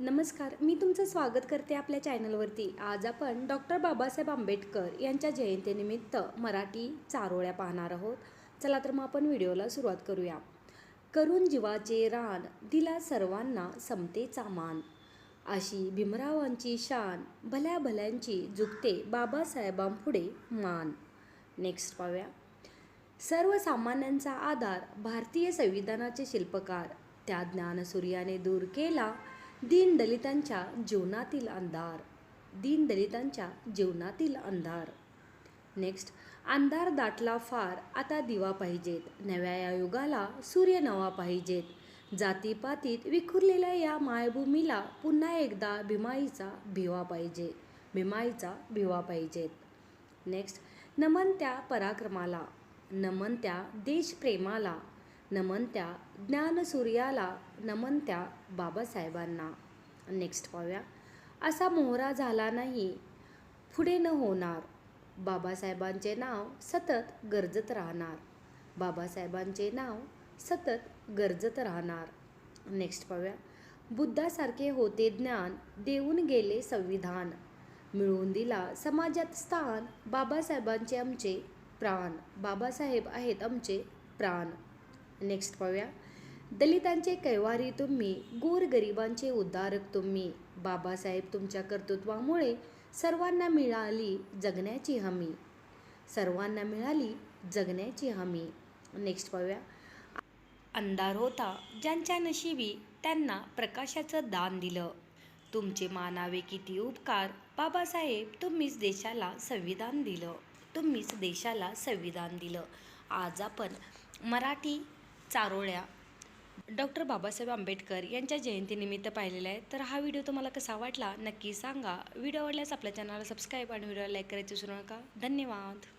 नमस्कार मी तुमचं स्वागत करते आपल्या चॅनलवरती. आज आपण डॉक्टर बाबासाहेब आंबेडकर यांच्या जयंतीनिमित्त मराठी चारोळ्या पाहणार आहोत. चला तर मग आपण व्हिडिओला सुरुवात करूया. करून जीवाचे रान दिला सर्वांना समतेचा मान. अशी भीमरावांची शान भल्या भल्यांची झुकते बाबासाहेबांपुढे मान. नेक्स्ट पाहूया. सर्वसामान्यांचा आधार भारतीय संविधानाचे शिल्पकार. त्या ज्ञानसूर्याने दूर केला दीनदलितांच्या जीवनातील अंधार. दीनदलितांच्या जीवनातील अंधार. नेक्स्ट अंधार दाटला फार आता दिवा पाहिजेत. नव्या या युगाला सूर्य नवा पाहिजेत. जातीपातीत विखुरलेल्या या मायभूमीला पुन्हा एकदा भीमाईचा भिवा पाहिजे. भीमाईचा भिवा पाहिजेत. नेक्स्ट नमन त्या पराक्रमाला. नमन त्या देशप्रेमाला. नमन त्या ज्ञानसूर्याला नमन त्या बाबासाहेबांना. नेक्स्ट पाहूया. असा मोहरा झाला नाही पुढे न होणार. बाबासाहेबांचे नाव सतत गरजत राहणार. बाबासाहेबांचे नाव सतत गरजत राहणार. नेक्स्ट पाहूया. बुद्धासारखे होते ज्ञान देऊन गेले संविधान. मिळवून दिला समाजात स्थान बाबासाहेबांचे आमचे प्राण. बाबासाहेब आहेत आमचे प्राण. नेक्स्ट पाहूया. दलितांचे कैवारी तुम्ही गोरगरिबांचे उद्धारक तुम्ही. बाबासाहेब तुमच्या कर्तृत्वामुळे सर्वांना मिळाली जगण्याची हमी. सर्वांना मिळाली जगण्याची हमी. नेक्स्ट पाहूया. अंधार होता ज्यांच्या नशिबी त्यांना प्रकाशाचं दान दिलं. तुमचे मानावे किती उपकार बाबासाहेब तुम्हीच देशाला संविधान दिलं. तुम्हीच देशाला संविधान दिलं. आज आपण मराठी चारोळ्या. डॉक्टर बाबासाहेब आंबेडकर यांच्या जयंतीनिमित्त पाहिलेला आहे. तर हा व्हिडिओ तुम्हाला कसा वाटला नक्की सांगा. व्हिडिओ आवडल्यास आपल्या चॅनलला सबस्क्राईब आणि व्हिडिओला लाईक करायचं विसरू नका. धन्यवाद.